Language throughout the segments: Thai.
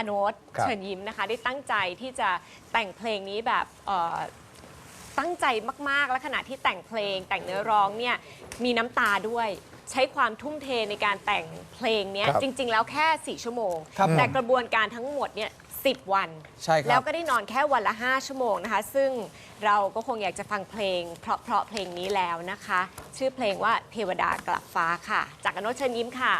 อโนตครับ เชิญยิ้มนะคะ ได้ตั้งใจที่จะแต่งเพลงนี้แบบเอ่อตั้งใจมาก ๆ และขณะที่แต่งเพลง แต่งเนื้อร้องเนี่ยมีน้ำตาด้วย ใช้ความทุ่มเทในการแต่งเพลงเนี้ยครับจริง ๆ แล้วแค่ 4 ชั่วโมง ครับผมแต่กระบวนการทั้งหมดเนี่ย10วัน ใช่ครับ แล้วก็ได้นอนแค่วันละ 5 ชั่วโมงนะคะ ซึ่งเราก็คงอยากจะฟังเพลง เพราะๆเพลงนี้แล้วนะคะ ชื่อเพลงว่าเทวดากลับฟ้าค่ะ จากอโนตเชิญยิ้มค่ะ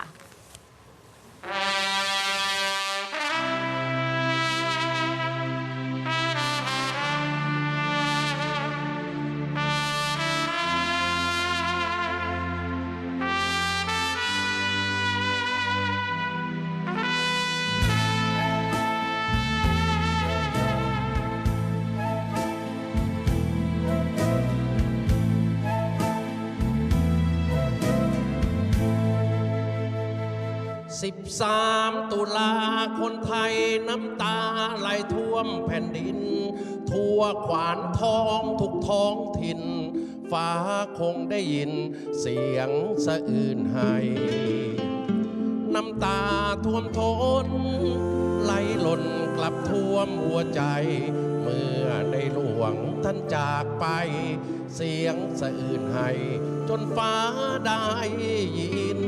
13 ตุลาคนไทยน้ำตาไหลท่วมแผ่นดิน ทั่วขวานทองทุกท้องถิ่น ฟ้าคงได้ยินเสียงสะอื่นให้น้ำตาท่วมทนไหลหล่นกลับท่วมหัวใจ เมื่อในหลวงท่านจากไป เสียงสะอื่นให้จนฟ้าได้ยิน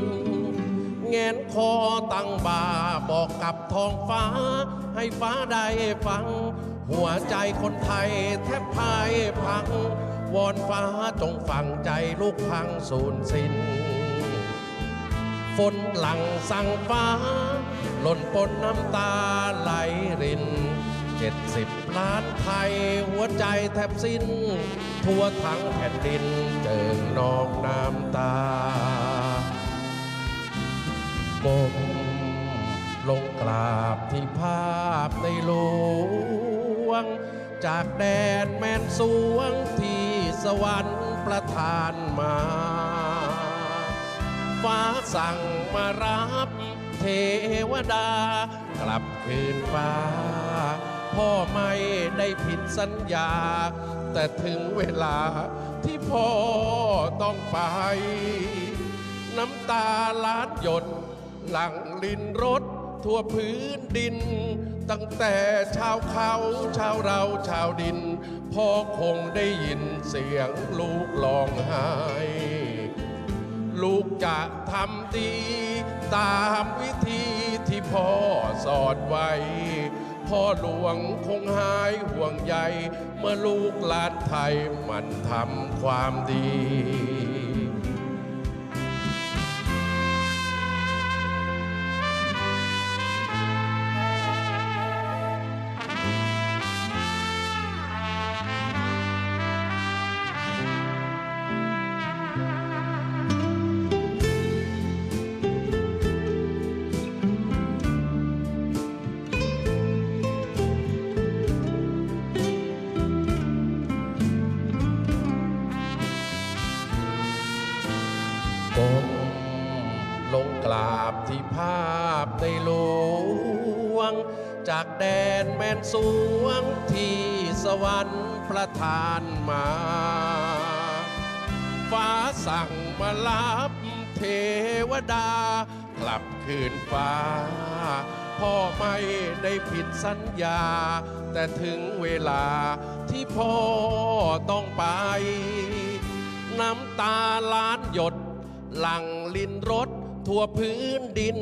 แงนคอตั้งบ่าบอกกับท้องฟ้า ให้ฟ้าได้ฟัง หัวใจคนไทยแทบพายพัง วอนฟ้าจงฟังใจลูกพังสูญสิ้น ฝนหลังสั่งฟ้า หล่นปนน้ำตาไหลรินเจ็ดสิบล้านไทยหัวใจแทบสิ้น ทั่วทั้งแผ่นดินเจิงนองน้ำตา ก้มลงกราบที่ภาพในหลวง จากแดนแมนสวงที่สวรรค์ประทานมา ฟ้าสั่งมารับเทวดา กลับคืนฟ้า พ่อไม่ได้ผิดสัญญา แต่ถึงเวลาที่พ่อต้องไป น้ำตาล้านหยด หลังลินรถทั่วพื้นดิน ตั้งแต่ชาวเขาชาวเราชาวดินพ่อคงได้ยินเสียงลูกร้องไห้ลูกจะทำดีตามวิธีที่พ่อสอนไว้ พ่อหลวงคงหายห่วงใย เมื่อลูกหลานไทยมันทำความดีาบที่ภาพในหลวง จากแดนแม่นสวงที่สวรรค์ประทานมา ฟ้าสั่งมารับเทวดา กลับคืนฟ้า พ่อไม่ได้ผิดสัญญา แต่ถึงเวลาที่พ่อต้องไป น้ำตาล้านหยดหลังลินรถ ทั่วพื้นดิน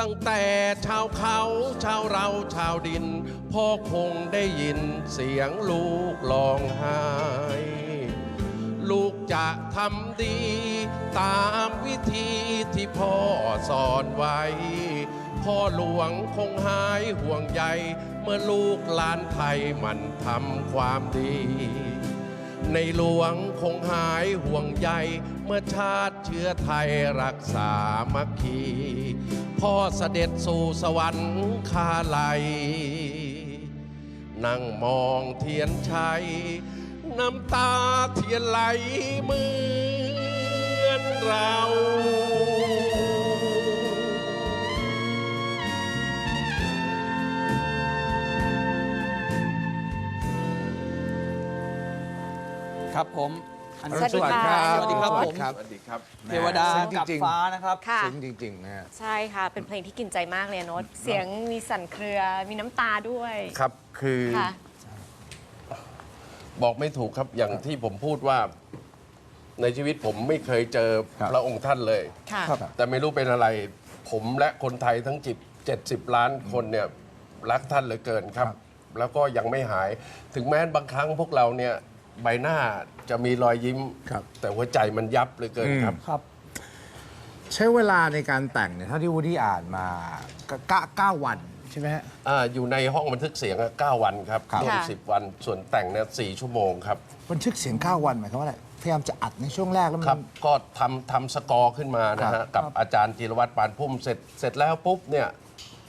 ตั้งแต่ชาวเขาชาวเราชาวดิน พ่อคงได้ยินเสียงลูกร้องไห้ลูกจะทำดี ตามวิธีที่พ่อสอนไว้ พ่อหลวงคงหายห่วงใย เมื่อลูกหลานไทยมันทำความดี ในหลวงคงหายห่วงใย เมื่อชาติเชื้อไทยรักษามัคคีพ่อเสด็จสู่สวรรค์คาไลยนั่งมองเทียนชัย น้ำตาเทียนไหลเหมือนเรา ครับผมอันสวัสดีค่ะ สวัสดีครับผมครับสวัสดีครับเทวดาซึ้งกับจริงฟ้านะครับค่ะ ซึ้งจริงๆนะฮะใช่ค่ะ เป็นเพลงที่กินใจมากเลยอะโน้ตเสียงมีสั่นเครือ มีน้ำตาด้วยครับคือค่ะ บอกไม่ถูกครับอย่างที่ผมพูดว่า ในชีวิตผมไม่เคยเจอครับพระองค์ท่านเลย ค่ะแต่ไม่รู้เป็นอะไร ผมและคนไทยทั้งจิบ70 ล้านคนเนี่ยรักท่านเหลือเกินครับ แล้วก็ยังไม่หาย ถึงแม้บางครั้งพวกเราเนี่ย ใบหน้าจะมีรอยยิ้ม ครับ แต่หัวใจมันยับเหลือเกินครับ ครับ ใช้เวลาในการแต่งเนี่ยเท่าที่วูดดี้อ่านมาก็เก้าเก้าวันใช่ไหมฮะอ่าอยู่ในห้องบันทึกเสียงอะ9วันครับครับ รวมค่ะ 10 วัน ส่วนแต่งเนี่ย4ชั่วโมงครับ บันทึกเสียง9วันหมายความว่าอะไรพยายามจะอัดในช่วงแรกแล้วมัครับ น ก็ทำทำสกอร์ขึ้นมานะครัฮะ บ กับอาจารย์จิรวัตรปานพุ่มเสร็จ เสร็จแล้วปุ๊บเนี่ย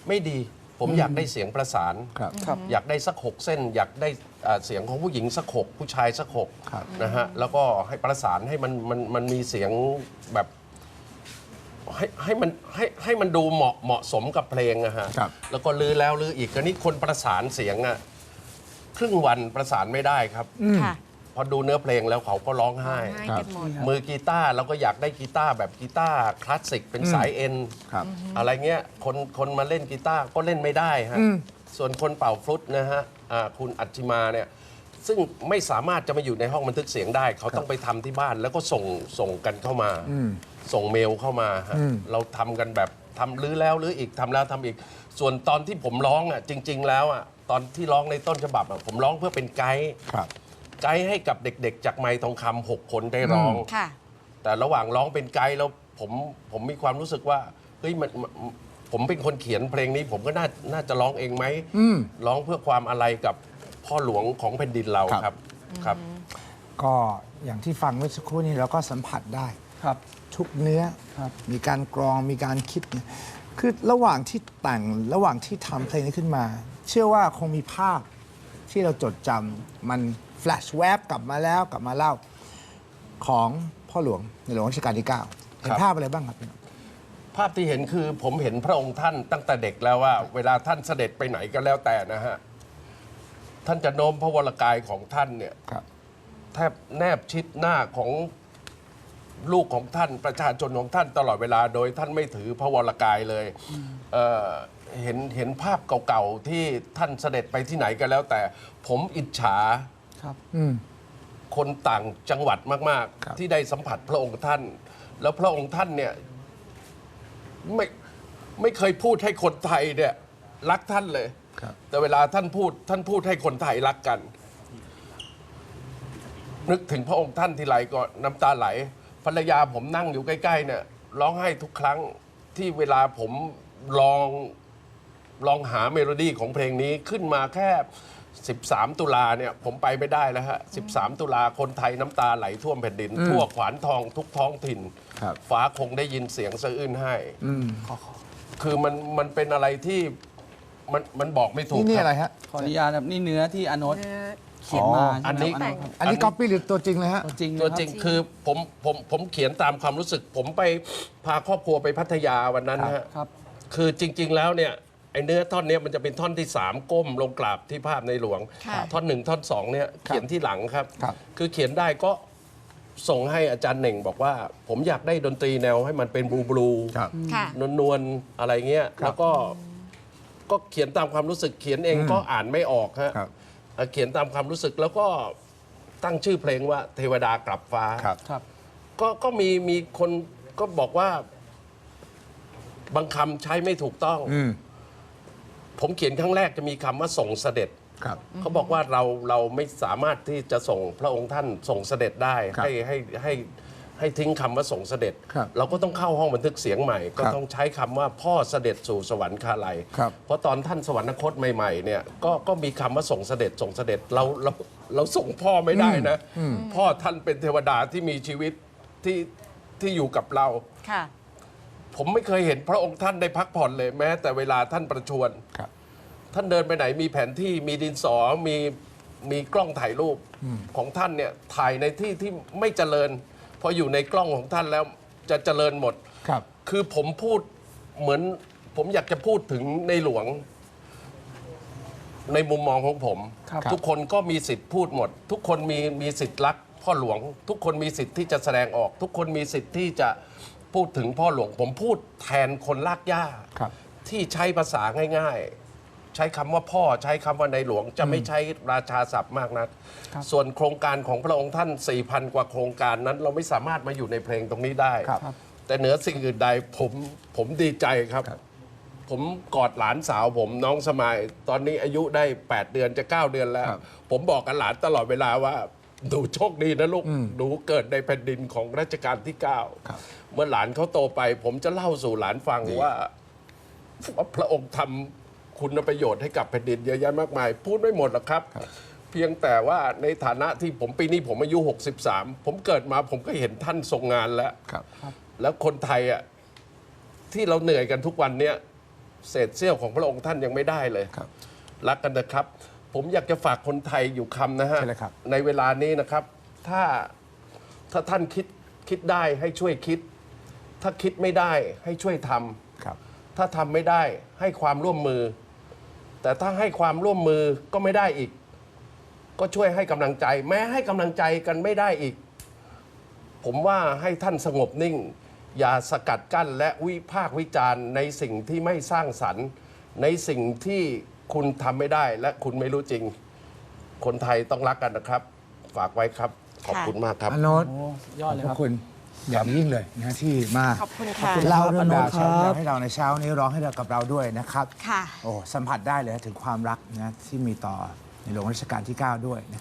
ไม่ดี ผมอยากได้เสียงประสาน ครับ ครับอยากได้สักหกเส้น อยากได้อ่าเสียงของผู้หญิงสักหกผู้ชายสักหกครับ นะฮะแล้วก็ให้ประสานให้มันมันมันมีเสียงแบบ ให้ให้มันให้ให้มันดูเหมาะเหมาะสมกับเพลงอะฮะครับ แล้วก็ลือแล้วลืออีกก็นี่คนประสานเสียงอะครึ่งวันประสานไม่ได้ครับ ค่ะ พอดูเนื้อเพลงแล้วเขาก็ร้องไห้ให้กันหมด มือกีตาร์เราก็อยากได้กีตาร์แบบกีตาร์คลาสสิกเป็นสายเอ็นครับ อะไรเงี้ยคนคนมาเล่นกีตาร์ก็เล่นไม่ได้ฮะส่วนคนเป่าฟลุตนะฮะอ่าคุณอัจจิมาเนี่ยซึ่งไม่สามารถจะมาอยู่ในห้องบันทึกเสียงได้ เขาต้องไปทำที่บ้านแล้วก็ส่งส่งกันเข้ามา ส่งเมลเข้ามาฮะเราทำกันแบบทำรื้อแล้วรื้ออีกทำแล้วทำอีก ส่วนตอนที่ผมร้องอะจริง ๆ แล้วอะตอนที่ร้องในต้นฉบับอะผมร้องเพื่อเป็นไกด์ ครับ ไกด์ให้กับเด็กๆ จากไม้ทองคำหกคนได้ร้อง ค่ะ แต่ระหว่างร้องเป็นไกด์แล้วผมผมมีความรู้สึกว่าเฮ้ยมันมันผมเป็นคนเขียนเพลงนี้ ผมก็น่าน่าจะร้องเองไหมร้องเพื่อความอะไรกับพ่อหลวงของแผ่นดินเราครับครับครับ ก็อย่างที่ฟังเมื่อสักครู่นี้เราก็สัมผัสได้ ครับ ทุกเนื้อครับมีการกรองมีการคิดเนี่ยคือระหว่างที่แต่งระหว่างที่ทำเพลงนี้ขึ้นมา เชื่อว่าคงมีภาพที่เราจดจำมัน แฟลชแวบกลับมาแล้วกลับมาเล่าของพ่อหลวงในหลวงรัชกาลที่ 9 เห็นครับภาพอะไรบ้างครับภาพที่เห็นคือผมเห็นพระองค์ท่านตั้งแต่เด็กแล้วว่า เวลาท่านเสด็จไปไหนก็แล้วแต่นะฮะ ท่านจะโน้มพระวรกายของท่านเนี่ยครับ แทบแนบชิดหน้าของลูกของท่านประชาชนของท่านตลอดเวลาโดยท่านไม่ถือพระวรกายเลยเอ่อเห็นเห็นภาพเก่าๆที่ท่านเสด็จไปที่ไหนก็แล้วแต่ ผมอิจฉา ครับ อืม คนต่างจังหวัดมาก ครับ ๆ ที่ได้สัมผัสพระองค์ท่าน แล้วพระองค์ท่านเนี่ยไม่ไม่เคยพูดให้คนไทยเนี่ยรักท่านเลย ครับ แต่เวลาท่านพูดท่านพูดให้คนไทยรักกัน นึกถึงพระองค์ท่านทีไรก็น้ำตาไหล ภรรยาผมนั่งอยู่ใกล้ ๆ เนี่ย ร้องไห้ทุกครั้งที่เวลาผมลองลองหาเมโลดี้ของเพลงนี้ขึ้นมาแค่ 13 ตุลาเนี่ยผมไปไม่ได้แล้วฮะ 13 ตุลาคนไทยน้ำตาไหลท่วมแผ่นดิน ทั่วขวานทองทุกท้องถิ่น ครับ ฟ้าคงได้ยินเสียงสะอื้นให้คือมันมันเป็นอะไรที่มันมันบอกไม่ถูกนี่นี่คอะไรบฮะ ขออนุญาตครับนี่เนื้อที่อโนตเนื้อ เขียนมาอ๋อ ใช่ไหมอันนี้ครับโตครับอันนี้ก๊อปปี้หรือตัวจริงเลยฮะ ตัวจริงเลยตัวคบจริงคือผมผมผมเขียนตามความรู้สึก ผมไปพาครอบครัวไปพัทยาวันนั้นนะฮะ ครับ คือจริง ๆ แล้วเนี่ยไอ้เนื้อท่อนเนี้ยมันจะเป็นท่อนที่ 3 ก้มลงกราบที่ภาพในหลวง ค่ะ ท่อนหนึ่งท่อนสองเนี่ยเขียนที่หลังครับ ครับ คือเขียนได้ก็ส่งให้อาจารย์เหน่งบอกว่า ผมอยากได้ดนตรีแนวให้มันเป็นบลูบลูครับ ค่ะ นวลนวลๆอะไรเงี้ยครับแล้วก็ก็เขียนตามความรู้สึกเขียนเองก็อ่านไม่ออกฮะ ครับ เอ่อเขียนตามความรู้สึกแล้วก็ตั้งชื่อเพลงว่าเทวดากลับฟ้า ครับ ครับ ก็ก็มีมีคนก็บอกว่า บางคำใช้ไม่ถูกต้อง อืม ผมเขียนครั้งแรกจะมีคำว่าส่งเสด็จ ครับ เขาบอกว่าเราเราไม่สามารถที่จะส่งพระองค์ท่านส่งเสด็จได้ครับให้ให้ให้ให้ทิ้งคำว่าส่งเสด็จ ครับเราก็ต้องเข้าห้องบันทึกเสียงใหม่ ก็ครับต้องใช้คำว่าพ่อเสด็จสู่สวรรคาลัย ครับเพราะตอนท่านสวรรคตใหม่ๆเนี่ยก็ก็มีคำว่าส่งเสด็จส่งเสด็จเราเราเราส่งพ่อไม่ได้นะ พ่อท่านเป็นเทวดาที่มีชีวิตที่ที่อยู่กับเรา ค่ะ ผมไม่เคยเห็นพระองค์ท่านได้พักผ่อนเลยแม้ แต่เวลาท่านประชวรครับ ท่านเดินไปไหนมีแผนที่มีดินสอมีมีกล้องถ่ายรูปของท่านเนี่ยถ่ายในที่ที่ไม่เจริญพออยู่ในกล้องของท่านแล้วจะเจริญหมด ครับ คือผมพูดเหมือนผมอยากจะพูดถึงในหลวง ในมุมมองของผม ครับ ทุกคนก็มีสิทธิ์พูดหมด ทุกคนมีมีสิทธิ์รักพ่อหลวง ทุกคนมีสิทธิ์ที่จะแสดงออก ทุกคนมีสิทธิ์ที่จะ พูดถึงพ่อหลวงผมพูดแทนคนลากย่าครับ ที่ใช้ภาษาง่าย ๆ ใช้คำว่าพ่อใช้คำว่าในหลวงจะไม่ใช้ราชาศัพท์มากนักส่วนโครงการของพระองค์ท่าน 4,000 กว่าโครงการนั้น เราไม่สามารถมาอยู่ในเพลงตรงนี้ได้ ครับ แต่เหนือสิ่งอื่นใดผมผมดีใจครับ ผมกอดหลานสาวผมน้องสมัยตอนนี้อายุได้ 8 เดือนจะ 9 เดือนแล้ว ครับ ผมบอกกับหลานตลอดเวลาว่า หนูโชคดีนะลูกหนูเกิดในแผ่นดินของรัชกาลที่9ครับเมื่อหลานเขาโตไป ผมจะเล่าสู่หลานฟังว่าว่าพระองค์ทำคุณประโยชน์ให้กับแผ่นดินเยอะแยะมากมาย พูดไม่หมดหรอกครับ เพียงแต่ว่าในฐานะที่ผมปีนี้ผมอายุ 63 ผมเกิดมาผมก็เห็นท่านทรงงานแล้วครับแล้วคนไทยอะที่เราเหนื่อยกันทุกวันเนี้ยเศษเสี้ยวของพระองค์ท่านยังไม่ได้เลยครับรักกันนะครับ ผมอยากจะฝากคนไทยอยู่คำนะฮะใช่เลยครับ ในเวลานี้นะครับ ถ้าถ้าท่านคิดคิดได้ให้ช่วยคิด ถ้าคิดไม่ได้ให้ช่วยทำ ครับ ถ้าทำไม่ได้ให้ความร่วมมือ แต่ถ้าให้ความร่วมมือก็ไม่ได้อีก ก็ช่วยให้กำลังใจ แม้ให้กำลังใจกันไม่ได้อีก ผมว่าให้ท่านสงบนิ่ง อย่าสกัดกั้นและวิพากษ์วิจารณ์ในสิ่งที่ไม่สร้างสรรค์ ในสิ่งที่ คุณทำไม่ได้และคุณไม่รู้จริง คนไทยต้องรักกันนะครับ ฝากไว้ครับ ขอบคุณมากครับอโนตโอ้ยอดเลยขคอรับบ คุณอย่างยิ่งเลยนะที่มาขอบคุณค่ะเล่าเรื่องราวขอบคุณครับให้เราในเช้านี้ร้องให้เรากับเราด้วยนะครับค่ะ โอ้สัมผัสได้เลยถึงความรักนะที่มีต่อในหลวงรัชกาลที่ 9 ด้วยนะ